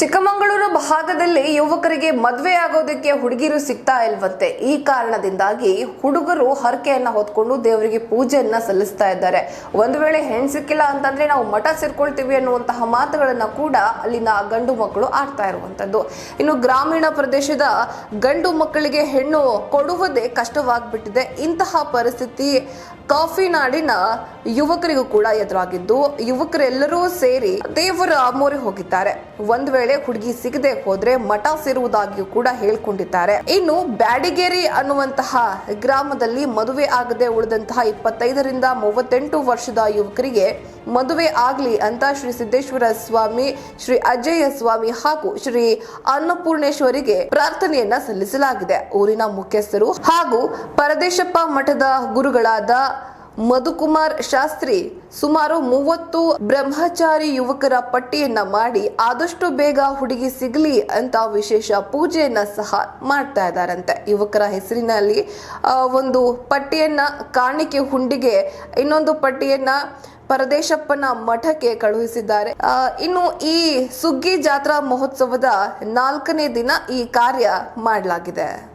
ಚಿಕ್ಕಮಗಳೂರು ಭಾಗದಲ್ಲಿ ಯುವಕರಿಗೆ ಮದುವೆ ಆಗೋದಕ್ಕೆ ಹುಡುಗಿರು ಸಿಗ್ತಾ ಇಲ್ವಂತೆ. ಈ ಕಾರಣದಿಂದಾಗಿ ಹುಡುಗರು ಹರಕೆಯನ್ನ ಹೊತ್ಕೊಂಡು ದೇವರಿಗೆ ಪೂಜೆಯನ್ನ ಸಲ್ಲಿಸ್ತಾ ಇದ್ದಾರೆ. ಒಂದು ವೇಳೆ ಹೆಣ್ ಸಿಕ್ಕಿಲ್ಲ ಅಂತಂದ್ರೆ ನಾವು ಮಠ ಸೇರ್ಕೊಳ್ತೀವಿ ಅನ್ನುವಂತಹ ಮಾತುಗಳನ್ನ ಕೂಡ ಅಲ್ಲಿನ ಗಂಡು ಮಕ್ಕಳು ಆಡ್ತಾ ಇರುವಂತದ್ದು. ಇನ್ನು ಗ್ರಾಮೀಣ ಪ್ರದೇಶದ ಗಂಡು ಮಕ್ಕಳಿಗೆ ಹೆಣ್ಣು ಕೊಡುವುದೇ ಕಷ್ಟವಾಗ್ಬಿಟ್ಟಿದೆ. ಇಂತಹ ಪರಿಸ್ಥಿತಿ ಕಾಫಿ ನಾಡಿನ ಯುವಕರಿಗೂ ಕೂಡ ಎದುರಾಗಿದ್ದು. ಯುವಕರೆಲ್ಲರೂ ಸೇರಿ ದೇವರ ಮೊರೆ ಹೋಗಿದ್ದಾರೆ. ಒಂದು ವೇಳೆ ಹುಡುಗಿ ಸಿಗದೆ ಹೋದ್ರೆ ಮಠ ಸೇರುವುದಾಗಿಯೂ ಕೂಡ ಹೇಳ್ಕೊಂಡಿದ್ದಾರೆ. ಇನ್ನು ಬ್ಯಾಡಿಗೇರಿ ಅನ್ನುವಂತಹ ಗ್ರಾಮದಲ್ಲಿ ಮದುವೆ ಆಗದೆ ಉಳಿದಂತಹ ಇಪ್ಪತ್ತೈದರಿಂದ ಮೂವತ್ತೆಂಟು ವರ್ಷದ ಯುವಕರಿಗೆ ಮದುವೆ ಆಗ್ಲಿ ಅಂತ ಶ್ರೀ ಸಿದ್ದೇಶ್ವರ ಸ್ವಾಮಿ, ಶ್ರೀ ಅಜಯ ಸ್ವಾಮಿ ಹಾಗೂ ಶ್ರೀ ಅನ್ನಪೂರ್ಣೇಶ್ವರಿಗೆ ಪ್ರಾರ್ಥನೆಯನ್ನ ಸಲ್ಲಿಸಲಾಗಿದೆ. ಊರಿನ ಮುಖ್ಯಸ್ಥರು ಹಾಗೂ ಪರದೇಶಪ್ಪ ಮಠದ ಗುರುಗಳಾದ ಮಧುಕುಮಾರ್ ಶಾಸ್ತ್ರಿ ಸುಮಾರು ಮೂವತ್ತು ಬ್ರಹ್ಮಚಾರಿ ಯುವಕರ ಪಟ್ಟಿಯನ್ನ ಮಾಡಿ ಆದಷ್ಟು ಬೇಗ ಹುಡುಗಿ ಸಿಗಲಿ ಅಂತ ವಿಶೇಷ ಪೂಜೆಯನ್ನ ಸಹ ಮಾಡ್ತಾ ಇದ್ದಾರಂತೆ ಯುವಕರ ಹೆಸರಿನಲ್ಲಿ ಒಂದು ಪಟ್ಟಿಯನ್ನ ಕಾಣಿಕೆ ಹುಂಡಿಗೆ, ಇನ್ನೊಂದು ಪಟ್ಟಿಯನ್ನ ಪರದೇಶಪ್ಪನ ಮಠಕ್ಕೆ ಕಳುಹಿಸಿದ್ದಾರೆ. ಇನ್ನು ಈ ಸುಗ್ಗಿ ಜಾತ್ರಾ ಮಹೋತ್ಸವದ ನಾಲ್ಕನೇ ದಿನ ಈ ಕಾರ್ಯ ಮಾಡಲಾಗಿದೆ.